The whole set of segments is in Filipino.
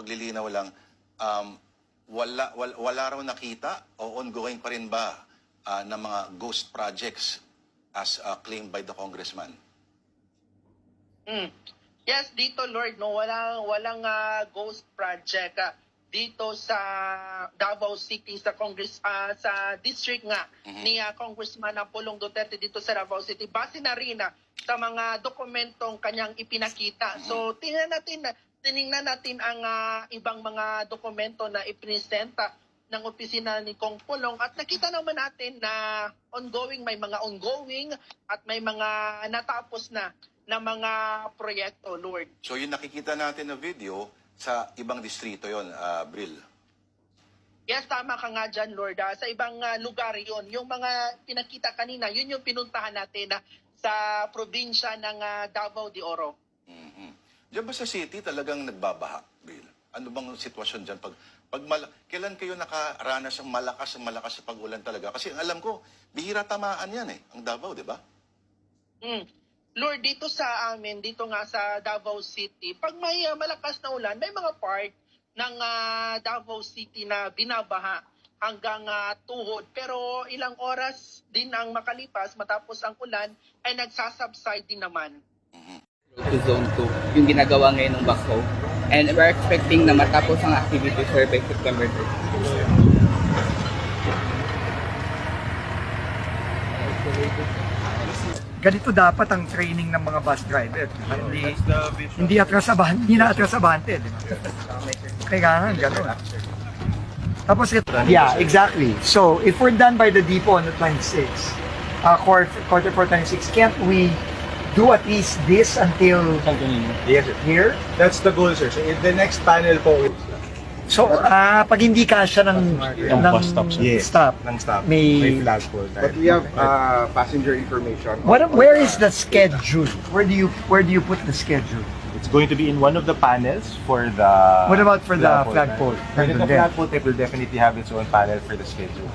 paglilinaw lang, um, wala, wala, wala raw nakita o ongoing pa rin ba ah, ng mga ghost projects as ah, claimed by the congressman? Mm. Yes, dito Lord, no, walang walang ah, ghost project ah, dito sa Davao City sa Congress ah, sa district nga ni ah, Congressman Apolong Duterte dito sa Davao City. Base na rin ah, sa mga dokumentong kanyang ipinakita. So tingnan natin na tiningnan natin ang ah, ibang mga dokumento na ipresenta ng opisina ni Kong Pulong at nakita naman natin na ongoing may mga ongoing at may mga natapos na na mga proyekto, Lord. So yung nakikita natin na video sa ibang distrito yon, ah, Bril. Yes, tama ka nga dyan, Lord. Ah, sa ibang ah, lugar yon Yung mga pinakita kanina, yun yung pinuntahan natin ah, sa probinsya ng ah, Davao de Oro. Diyan ba sa city talagang nagbabaha, Bill? Ano bang sitwasyon dyan? Pag, pag mal- kailan kayo nakaranas ng malakas ng malakas sa pag-ulan talaga? Kasi alam ko, bihira tamaan yan eh, ang Davao, di ba? Mm. Lord, dito sa amin, dito nga sa Davao City, pag may ah, malakas na ulan, may mga part ng ah, Davao City na binabaha hanggang ah, tuhod. Pero ilang oras din ang makalipas matapos ang ulan ay nagsasubside din naman. To Zone 2, yung ginagawa ngayon ng Baco. And we're expecting na matapos ang activity sir by September 30. ganito dapat ang training ng mga bus driver. di ba? Hindi, hindi atrasabahan, hindi na atrasabante. Di ba? Kailangan, gano'n. Tapos, yeah, exactly. So, if we're done by the depot on the 26, uh, quarter, quarter for 26, can't we do at least this until Yes, sir. here? That's the goal, sir. So, in the next panel po, So, ah pag hindi kasya ng, ng bus stop, sir. Yes. stop, ng stop, May- may flag po. But we have uh, passenger information. what, where is the schedule? Where do you where do you put the schedule? It's going to be in one of the panels for the... What about for the flagpole? For the Nandun din. flagpole, it will definitely have its own panel for the schedule.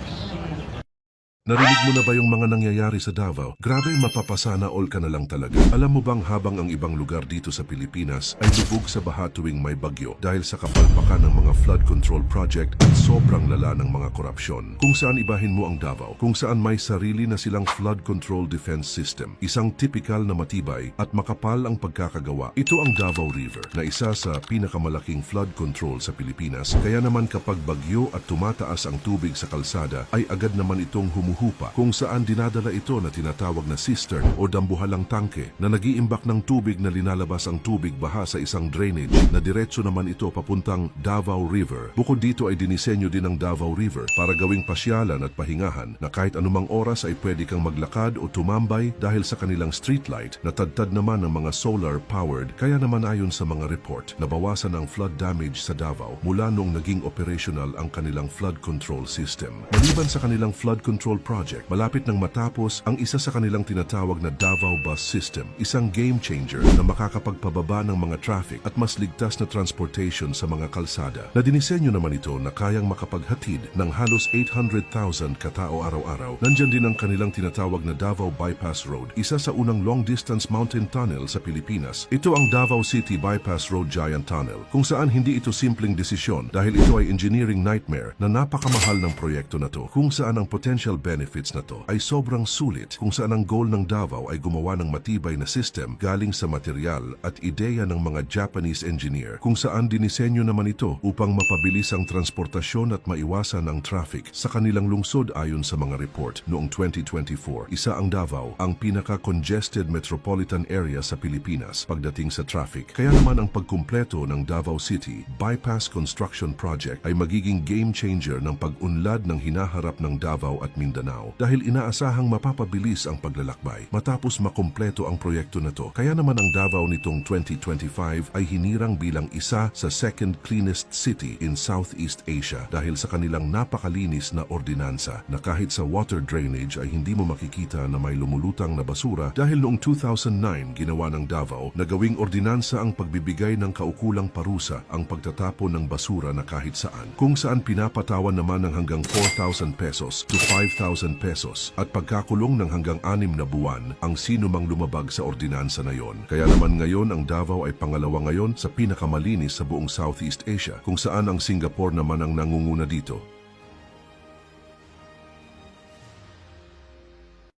Narinig mo na ba yung mga nangyayari sa Davao? Grabe mapapasana all ka na lang talaga. Alam mo bang habang ang ibang lugar dito sa Pilipinas ay lubog sa baha tuwing may bagyo dahil sa kapalpakan ng mga flood control project at sobrang lala ng mga korupsyon. Kung saan ibahin mo ang Davao, kung saan may sarili na silang flood control defense system, isang typical na matibay at makapal ang pagkakagawa. Ito ang Davao River na isa sa pinakamalaking flood control sa Pilipinas. Kaya naman kapag bagyo at tumataas ang tubig sa kalsada ay agad naman itong humuhupa kung saan dinadala ito na tinatawag na cistern o dambuhalang tangke na nagiimbak ng tubig na linalabas ang tubig baha sa isang drainage na diretso naman ito papuntang Davao River. Bukod dito ay dinisenyo din ang Davao River para gawing pasyalan at pahingahan na kahit anumang oras ay pwede kang maglakad o tumambay dahil sa kanilang streetlight na tadtad naman ng mga solar powered kaya naman ayon sa mga report nabawasan ang flood damage sa Davao mula noong naging operational ang kanilang flood control system. Maliban sa kanilang flood control project, malapit nang matapos ang isa sa kanilang tinatawag na Davao Bus System, isang game changer na makakapagpababa ng mga traffic at mas ligtas na transportation sa mga kalsada. Na dinisenyo naman ito na kayang makapaghatid ng halos 800,000 katao araw-araw. Nandyan din ang kanilang tinatawag na Davao Bypass Road, isa sa unang long-distance mountain tunnel sa Pilipinas. Ito ang Davao City Bypass Road Giant Tunnel, kung saan hindi ito simpleng desisyon dahil ito ay engineering nightmare na napakamahal ng proyekto na to, kung saan ang potential benefits na to ay sobrang sulit, kung saan ang goal ng Davao ay gumawa ng matibay na system galing sa material at ideya ng mga Japanese engineer, kung saan dinisenyo naman ito upang mapabilis ang transportasyon at maiwasan ang traffic sa kanilang lungsod ayon sa mga report noong 2024. Isa ang Davao ang pinaka-congested metropolitan area sa Pilipinas pagdating sa traffic. Kaya naman ang pagkumpleto ng Davao City Bypass Construction Project ay magiging game changer ng pag-unlad ng hinaharap ng Davao at Mindanao dahil inaasahang mapapabilis ang paglalakbay matapos makumpleto ang proyekto na to. Kaya naman ang Davao nitong 2025 ay hinirang bilang isa sa second cleanest city in Southeast Asia dahil sa kanilang napakalinis na ordinansa na kahit sa water drainage ay hindi mo makikita na may lumulutang na basura dahil noong 2009 ginawa ng Davao na gawing ordinansa ang pagbibigay ng kaukulang parusa ang pagtatapon ng basura na kahit saan kung saan pinapatawan naman ng hanggang 4,000 pesos to 5,000 pesos at pagkakulong ng hanggang anim na buwan ang sino mang lumabag sa ordinansa na yon. Kaya naman ngayon ang Davao ay pangalawa ngayon sa pinakamalinis sa buong Southeast Asia kung saan ang Singapore naman ang nangunguna dito.